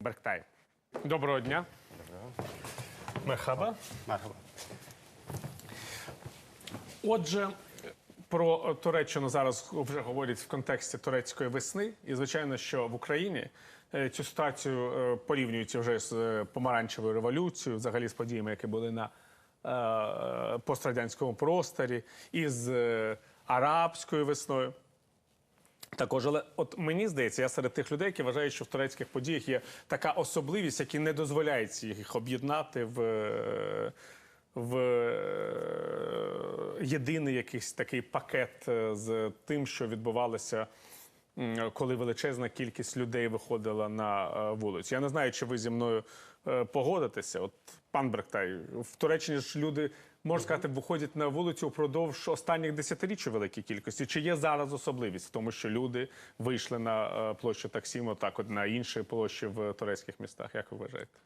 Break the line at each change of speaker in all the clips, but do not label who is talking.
Берктай. Доброго дня. Мехаба.
Merhaba.
Отже, про Туреччину зараз вже говорять в контексті турецької весни. І звичайно, що в Україні е, цю ситуацію е, порівнюють вже з е, помаранчевою революцією, взагалі з подіями, які були на пострадянському просторі, і з арабською весною. Також, але от мені здається, я серед тих людей, які вважають, що в турецьких подіях є така особливість, яка не дозволяє їх об'єднати в, е, в е, єдиний якийсь такий пакет е, з тим, що відбувалося, коли величезна кількість людей виходила на вулицю. Я не знаю, чи ви зі мною погодитеся. От пан Бректай, в Туреччині ж люди Можна сказати, виходять на вулицю впродовж останніх десятиріч у великій кількості. Чи є зараз особливість в тому, що люди вийшли на е, площу Таксіму, так от на інші площі в турецьких містах? Як ви вважаєте?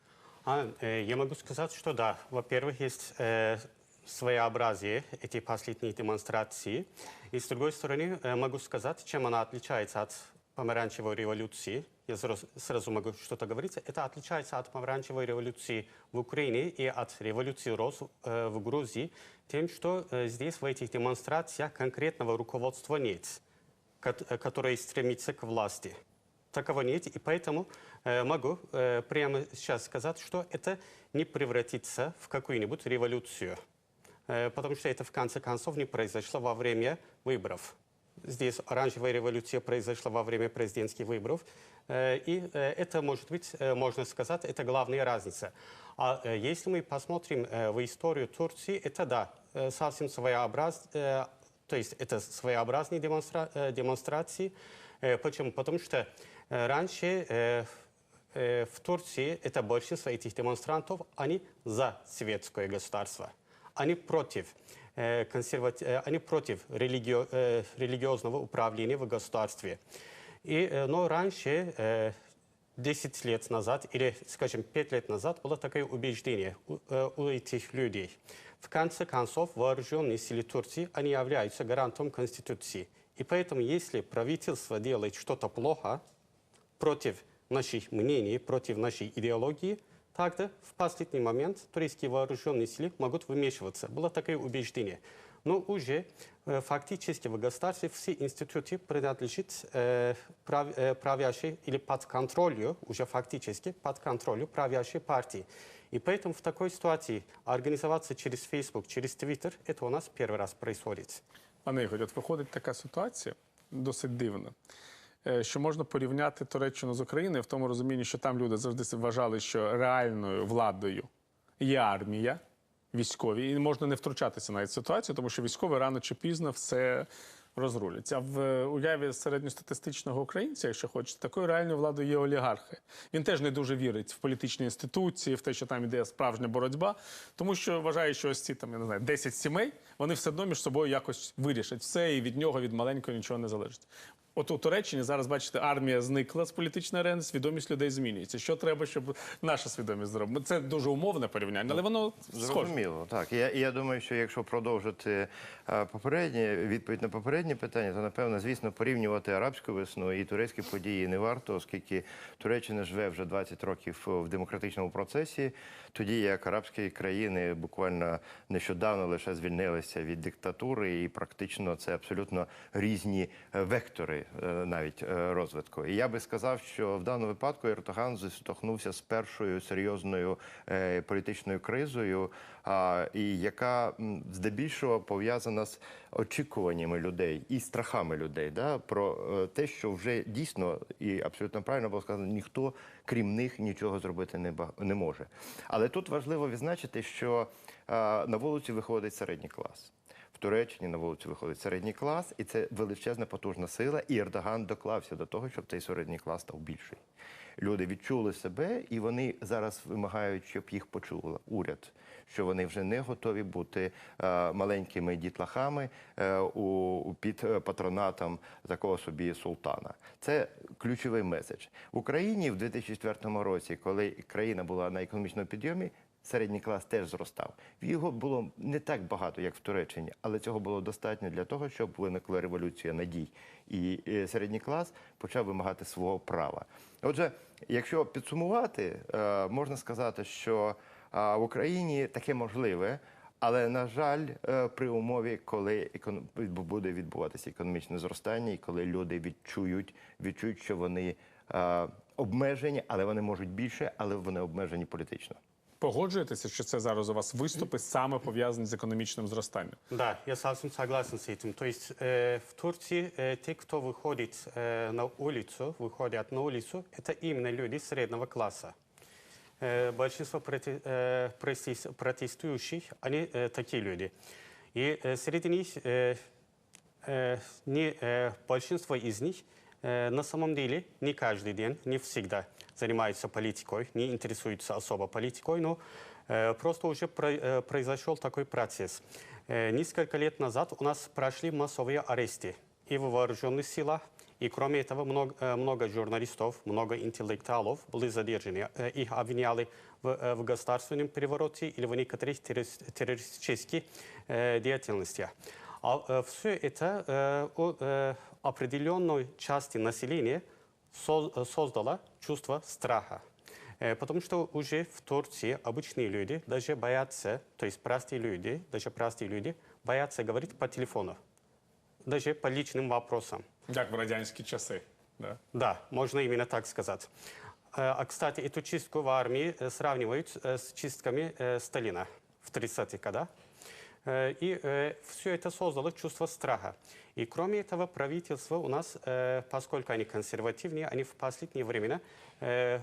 А, э, я могу сказать, что да. Во-первых, есть э, своеобразие эти последние демонстрации. И с другой стороны, э, могу сказать, чем она отличается от помаранчевой революции. Я сразу, сразу могу что-то говорить. Это отличается от помаранчевой революции в Украине и от революции роз э, в Грузии тем, что э, здесь в этих демонстрациях конкретного руководства нет, э, которое стремится к власти. Такого нет, и поэтому э, могу э, прямо сейчас сказать, что это не превратится в какую-нибудь революцию, Э, потому что это в конце концов не произошло во время выборов. Здесь оранжевая революция произошла во время президентских выборов, Э, и э, это, может быть, э, можно сказать, это главная разница. А э, если мы посмотрим э, в историю Турции, это да, э, совсем своеобраз, э, то есть это своеобразные демонстра- э, демонстрации. Э, Почему? Потому что э, раньше э, э, в Турции это большинство этих демонстрантов, они за светское государство. Они против, э, консервати- э, они против религио- э, религиозного управления в государстве. И, э, но раньше, э, 10 лет назад или, скажем, 5 лет назад было такое убеждение у, э, у этих людей. В конце концов, вооруженные силы Турции, они являются гарантом Конституции. И поэтому, если правительство делает что-то плохо против наших мнений, против нашей идеологии, тогда в последний момент турецкие вооруженные силы могут вмешиваться. Было такое убеждение. Но уже э, фактически в государстве все институты принадлежат э, прав- э, правящей или под контролью, уже фактически под контролью правящей партии. И поэтому в такой ситуации организоваться через Facebook, через Twitter, это у нас первый раз происходит.
Пане Ігор, от виходить така ситуація досить дивна. е, Що можна порівняти Туреччину з Україною в тому розумінні, що там люди завжди вважали, що реальною владою є армія, військові, і можна не втручатися навіть в ситуацію, тому що військові рано чи пізно все розруляться. В е, уяві середньостатистичного українця, якщо хочете, такою реальною владою є олігархи. Він теж не дуже вірить в політичні інституції, в те, що там іде справжня боротьба, тому що вважає, що ось ці там я не знаю 10 сімей, вони все одно між собою якось вирішать все, і від нього від маленького нічого не залежить. От у Туреччині зараз бачите, армія зникла з політичної арени, свідомість людей змінюється. Що треба, щоб наша свідомість зробила? Це дуже умовне порівняння, але воно схоже.
Зрозуміло, так. Я, я думаю, що якщо продовжити е, попереднє відповідь на попереднє питання, то напевно, звісно, порівнювати арабську весну і турецькі події не варто, оскільки Туреччина живе вже 20 років в демократичному процесі, тоді як арабські країни буквально нещодавно лише звільнилися від диктатури, і практично це абсолютно різні е, вектори е, навіть е, розвитку. І я би сказав, що в даному випадку Ертоган зіштовхнувся з першою серйозною е, політичною кризою, і яка здебільшого пов'язана з очікуваннями людей і страхами людей, да, про те, що вже дійсно і абсолютно правильно було сказано, ніхто крім них нічого зробити не, може. Але тут важливо відзначити, що на вулицю виходить середній клас. Туреччині на вулицю виходить середній клас, і це величезна потужна сила. І Ердоган доклався до того, щоб цей середній клас став більший. Люди відчули себе, і вони зараз вимагають, щоб їх почула уряд, що вони вже не готові бути е, маленькими дітлахами е, у- під е, патронатом такого собі султана. Це ключовий меседж в Україні в 2004 році, коли країна була на економічному підйомі. Середній клас теж зростав. Його було не так багато, як в Туреччині, але цього було достатньо для того, щоб виникла революція надій. І е, середній клас почав вимагати свого права. Отже, Якщо підсумувати, е, можна сказати, що е, в Україні таке можливе, але на жаль, при умові, коли буде відбуватися економічне зростання, і коли люди відчують, відчують, що вони обмежені, але вони можуть більше, але вони обмежені політично.
Погоджуєтеся, що це зараз у вас виступи саме пов'язані з економічним зростанням?
Да, я совсем согласен с этим. То есть э, в Турции э, те, кто выходит э, на улицу, выходят на улицу, это именно люди среднего класса. Э, большинство проти- э, протес- протестующих, они э, такие люди. И э, среди них э, э, не, э, большинство из них э, на самом деле не каждый день, не всегда занимаются политикой, не интересуются особо политикой, но э, просто уже про- э, произошел такой процесс. Э, несколько лет назад у нас прошли массовые аресты и в вооруженных силах, и кроме этого много, э, много журналистов, много интеллектуалов были задержаны. Э, Их обвиняли в, э, в государственном перевороте или в некоторых террорист- террористических э, деятельностях. А все это э, у э, определенной части населения э, создало чувство страха. Э, Потому что уже в Турции обычные люди даже боятся, то есть простые люди, даже простые люди боятся говорить по телефону, даже по личным вопросам.
Як в радянські часи. Да.
Да, можно именно так сказать. Э, А, кстати, эту чистку в армии сравнивают с чистками Сталина в 30-х годах. Э, И все это создало чувство страха. И кроме этого, правительство у нас, э, поскольку они консервативные, они в последние времена э,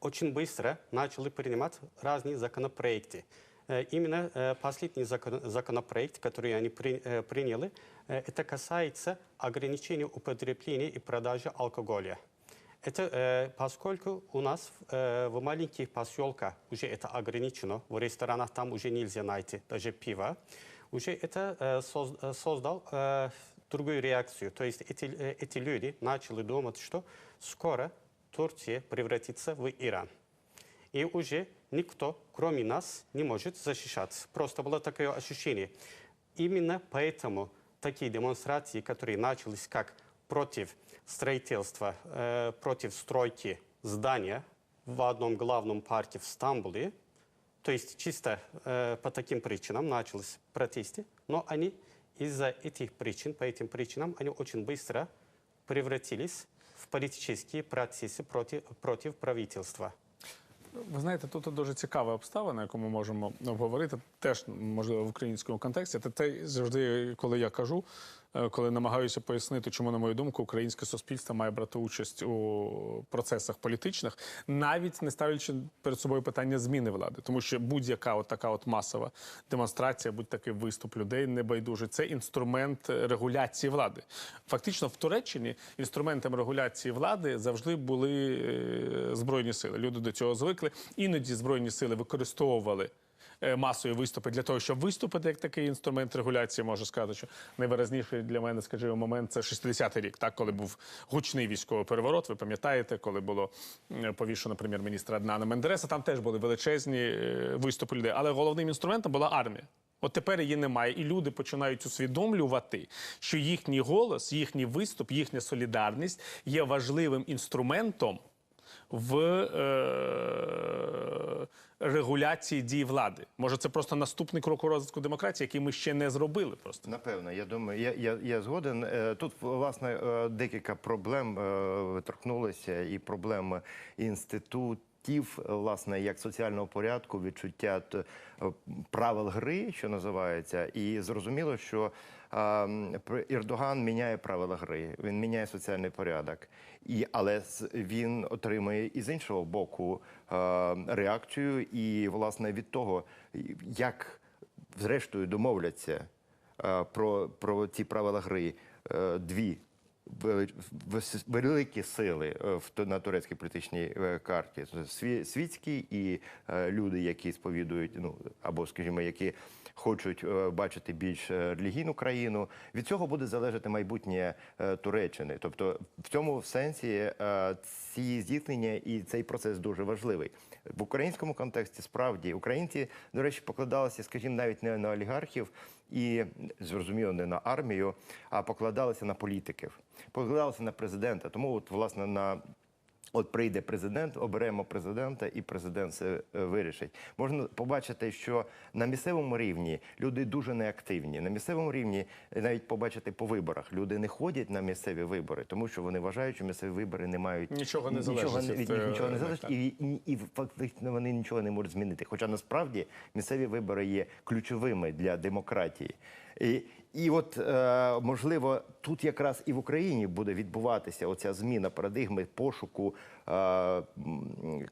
очень быстро начали принимать разные законопроекты. Э, Именно э, последний закон- законопроект, который они при- э, приняли, э, это касается ограничения употребления и продажи алкоголя. Это э, поскольку у нас э, в маленьких поселках уже это ограничено, в ресторанах там уже нельзя найти даже пиво, уже это э, соз- э, создал э, другую реакцию. То есть эти, э, эти люди начали думать, что скоро Турция превратится в Иран. И уже никто, кроме нас, не может защищаться. Просто было такое ощущение. Именно поэтому такие демонстрации, которые начались как против строительства, э, против стройки здания в одном главном парке в Стамбуле, то есть чисто э, по таким причинам начались протесты, но они из-за этих причин, по этим причинам, они очень быстро превратились в политические процессы против, против правительства.
Ви знаєте, тут дуже цікава обставина, яку ми можемо обговорити, теж можливо в українському контексті. Це те завжди, коли я кажу, е, коли намагаюся пояснити, чому, на мою думку, українське суспільство має брати участь у процесах політичних, навіть не ставлячи перед собою питання зміни влади, тому що будь-яка от така от масова демонстрація, будь-такий виступ людей небайдужий, це інструмент е, регуляції влади. Фактично, в Туреччині інструментом регуляції влади завжди були е, збройні сили. Люди до цього звикли. Іноді збройні сили використовували. Е, Масові виступи для того, щоб виступити як такий інструмент регуляції, можу сказати, що найвиразніший для мене, скажімо, момент це 60-й рік, так коли був гучний військовий переворот. Ви пам'ятаєте, коли було повішено прем'єр-міністра Аднана Мендереса. Там теж були величезні е, виступи людей, але головним інструментом була армія. От тепер її немає, і люди починають усвідомлювати, що їхній голос, їхній виступ, їхня солідарність є важливим інструментом в е- регуляції дій влади. Може, це просто наступний крок у розвитку демократії, який ми ще не зробили. Просто
Напевно, я думаю, я, я, я згоден. Е, Тут власне е, декілька проблем е, торкнулися, і проблем інститутів, е, власне, як соціального порядку, відчуття правил гри, що називається, і зрозуміло, що Ердоган міняє правила гри, він міняє соціальний порядок, і але він отримує і з іншого боку реакцію, і власне від того, як зрештою домовляться про, про ці правила гри е, дві вели- великі сили е, на турецькій політичній е, карті. Сві- Світські і люди, які сповідують, ну або, скажімо, які хочуть е, бачити більш е, релігійну країну. Від цього буде залежати майбутнє е, Туреччини. Тобто, в цьому сенсі ці зіткнення і цей процес дуже важливий. В українському контексті справді українці, до речі, покладалися, скажімо, навіть не на олігархів і зрозуміло не на армію, а покладалися на політиків, покладалися на президента. Тому, от власне, на От прийде президент, оберемо президента, і президент це е, вирішить. Можна побачити, що на місцевому рівні люди дуже неактивні. На місцевому рівні е, навіть побачити по виборах. Люди не ходять на місцеві вибори, тому що вони вважають, що місцеві вибори не мають
Нічого не
нічого
залежить
від
від,
них нічого не
е,
залежить, і, і, і фактично вони нічого не можуть змінити. Хоча насправді місцеві вибори є ключовими для демократії. І, і от е, можливо, тут якраз і в Україні буде відбуватися оця зміна парадигми пошуку, е,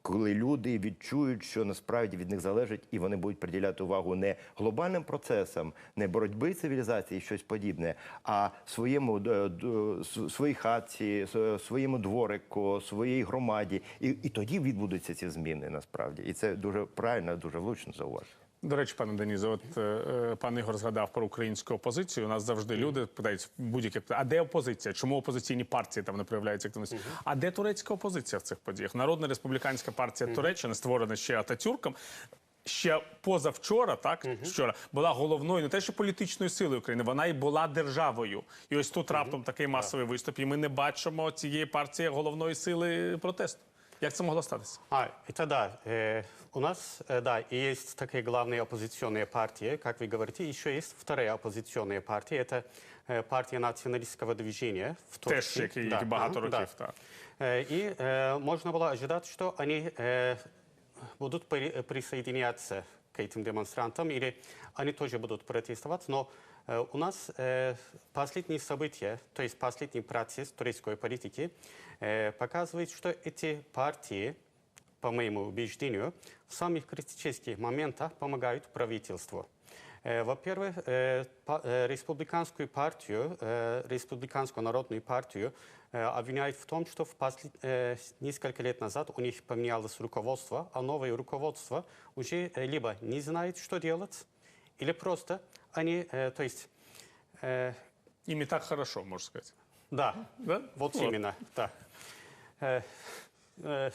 коли люди відчують, що насправді від них залежить, і вони будуть приділяти увагу не глобальним процесам, не боротьби цивілізації, щось подібне, а своєму е, своїй хатці, своєму дворику, своїй громаді. І, і тоді відбудуться ці зміни насправді. І це дуже правильно, дуже влучно зауважено.
До речі, пане Денізо, от е, е, пан Ігор згадав про українську опозицію. У нас завжди люди питають будь-яке а де опозиція? Чому опозиційні партії там не проявляються активності? А де турецька опозиція в цих подіях? Народна республіканська партія Туреччини, створена ще Ататюрком. Ще позавчора, так вчора була головною не те, що політичною силою України, вона і була державою. І ось тут раптом такий масовий виступ, і ми не бачимо цієї партії головної сили протесту. Як це могло статися?
А, это да. э, у нас, э, да, и есть такие главные оппозиционные партии, как вы говорите. Еще есть вторая оппозиционная партия. Это э, партия националистского движения в
Теж
Турции.
як і
Да,
багато
ага, да.
років. Так.
Э, И э, можно было ожидать, что они э, будут при- присоединяться к этим демонстрантам, или они тоже будут протестовать. Но э, у нас э, последние события, то есть последний процесс турецкой политики, э, показывает, что эти партии, по моему убеждению, в самых критических моментах помогают правительству. Э, Во-первых, э, э, республиканскую партию, э, республиканскую народную партию э, обвиняют в том, что в послед- э, несколько лет назад у них поменялось руководство, а новое руководство уже э, либо не знает, что делать, или просто они, э, то есть, э,
і так хорошо, можна сказати.
да,
Да?
вот
Вот.
именно, да. Э, э,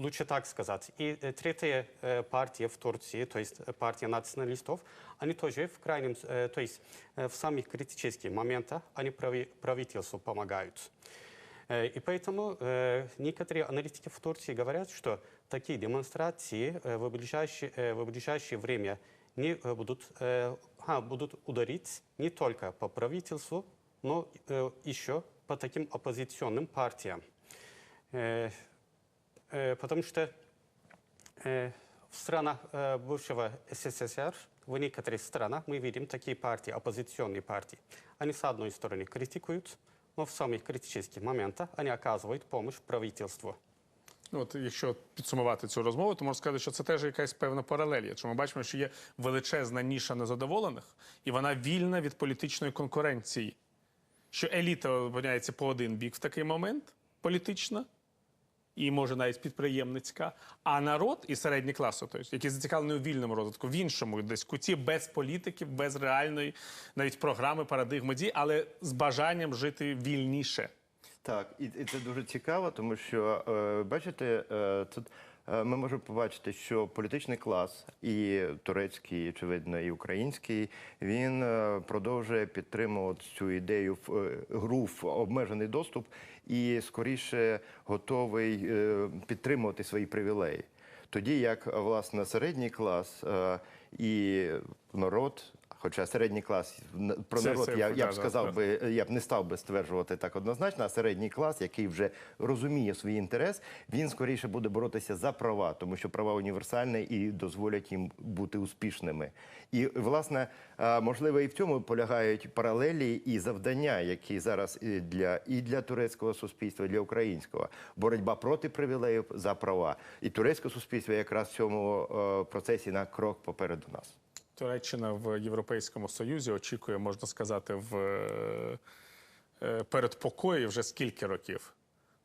Лучше так сказать. И э, третья э, партия в Турции, то есть э, партия националистов, они тоже в крайнем, то есть в самых критических моментах они прави- правительству помогают. И поэтому некоторые аналитики в Турции говорят, что такие демонстрации в ближайшее, в ближайшее время не э, будут, э, а, будут ударить не только по правительству, но э, еще по таким оппозиционным партиям. Э, э, потому что э, в странах э, бывшего СССР, в некоторых странах мы видим такие партии, оппозиционные партии. Они, с одной стороны, критикуют, но в самых критических моментах они оказывают помощь правительству.
Ну, от якщо підсумувати цю розмову, то можна сказати, що це теж якась певна паралель. Якщо ми бачимо, що є величезна ніша незадоволених, і вона вільна від політичної конкуренції. Що еліта опиняється по один бік в такий момент політична, і може навіть підприємницька, а народ і середній клас, тобто, який зацікавлений у вільному розвитку, в іншому десь куті, без політиків, без реальної навіть програми, парадигми дій, але з бажанням жити вільніше.
Так, і, і це дуже цікаво, тому що е, бачите, е, тут е, ми можемо побачити, що політичний клас, і турецький, і, очевидно, і український, він е, продовжує підтримувати цю ідею в е, гру в обмежений доступ і скоріше готовий підтримувати свої привілеї. Тоді як власне середній клас і народ. Хоча середній клас про
Це-
народ
це
я, я б сказав
да.
би, я б не став би стверджувати так однозначно, а середній клас, який вже розуміє свій інтерес, він скоріше буде боротися за права, тому що права універсальні і дозволять їм бути успішними. І власне, е, можливо, і в цьому полягають паралелі і завдання, які зараз і для і для турецького суспільства, і для українського боротьба проти привілеїв за права. І турецьке суспільство якраз в цьому е, процесі на крок попереду нас.
Туреччина в Європейському Союзі очікує, можна сказати, в е, е, передпокої вже скільки років?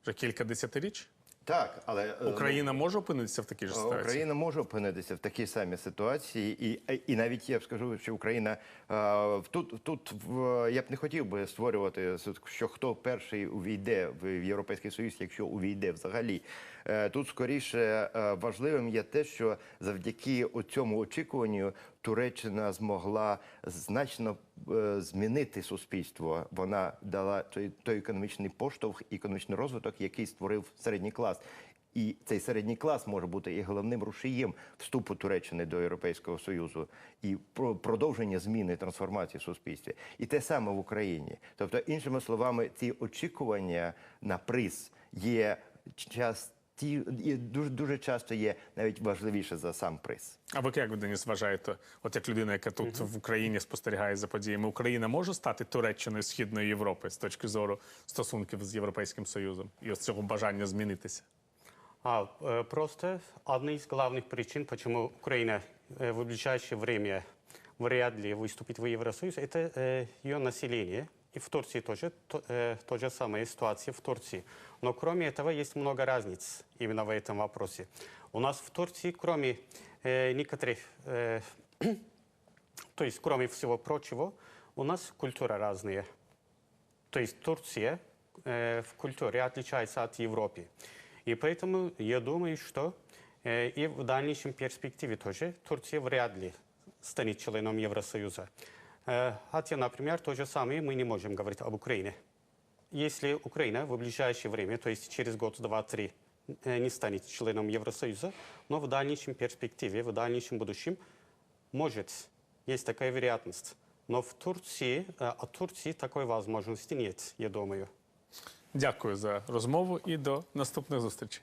Вже кілька десятиріч?
Так, але е,
Україна може опинитися в такій ж ситуації?
Україна може опинитися в такій самій ситуації, і, і навіть я б скажу, що Україна е, тут, тут я б не хотів би створювати, що хто перший увійде в Європейський Союз, якщо увійде взагалі. Е, Тут скоріше е, важливим є те, що завдяки цьому очікуванню Туреччина змогла значно е, змінити суспільство. Вона дала той, той економічний поштовх, економічний розвиток, який створив середній клас. І цей середній клас може бути і головним рушієм вступу Туреччини до Європейського Союзу і про- продовження зміни трансформації в суспільстві. І те саме в Україні. Тобто, іншими словами, ці очікування на приз є часті, є дуже дуже часто є навіть важливіше за сам приз.
А ви як ви, Деніс, вважаєте, от як людина, яка тут в Україні спостерігає за подіями, Україна може стати Туреччиною Східної Європи з точки зору стосунків з Європейським Союзом і ось цього бажання змінитися?
А, э, просто одна из главных причин, почему Украина э, в ближайшее время вряд ли выступит в Евросоюз, это э, ее население. И в Турции тоже то, э, то же самая ситуация в Турции. Но кроме этого есть много разниц именно в этом вопросе. У нас в Турции, кроме э, некоторых, э, то есть кроме всего прочего, у нас культура разная. То есть Турция э, в культуре отличается от Европы. И поэтому я думаю, что э, и в дальнейшем перспективе тоже Турция вряд ли станет членом Евросоюза. Э, хотя, например, то же самое мы не можем говорить об Украине. Если Украина в ближайшее время, то есть через год, два, три, э, не станет членом Евросоюза, но в дальнейшем перспективе, в дальнейшем будущем может, есть такая вероятность. Но в Турции, э, от Турции такой возможности нет, я думаю.
Дякую за розмову і до наступних зустрічей.